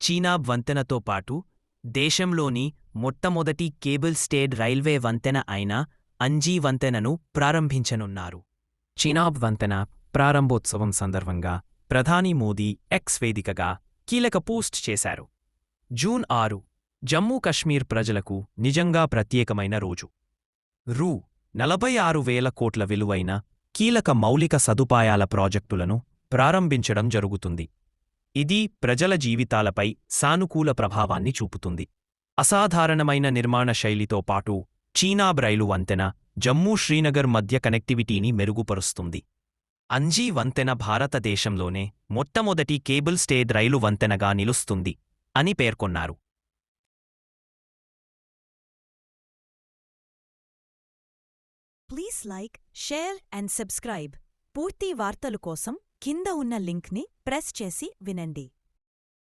చీనాబ్ వంతెనతో పాటు దేశంలోని మొట్టమొదటి కేబుల్ స్టేడ్ రైల్వే వంతెన అయిన అంజీ వంతెనను ప్రారంభించనున్నారు. చీనాబ్ వంతెన ప్రారంభోత్సవం సందర్భంగా ప్రధాని మోదీ ఎక్స్ వేదికగా కీలక పోస్ట్ చేశారు. జూన్ ఆరు జమ్మూ కశ్మీర్ ప్రజలకు నిజంగా ప్రత్యేకమైన రోజు. రూ. నలభై ఆరు వేల కోట్ల విలువైన కీలక మౌలిక సదుపాయాల ప్రాజెక్టులను ప్రారంభించడం జరుగుతుంది. ఇది ప్రజల జీవితాలపై సానుకూల ప్రభావాన్ని చూపుతుంది. అసాధారణమైన నిర్మాణ శైలితో పాటు చీనాబ్ రైలు వంతెన జమ్మూ శ్రీనగర్ మధ్య కనెక్టివిటీని మెరుగుపరుస్తుంది. అంజీ వంతెన భారతదేశంలోనే మొట్టమొదటి కేబుల్ స్టేడ్ రైలు వంతెనగా నిలుస్తుంది అని పేర్కొన్నారు. Please like share and subscribe. పూర్తి వార్తలు కోసం కింద ఉన్న లింక్ని ప్రెస్ చేసి వినండి.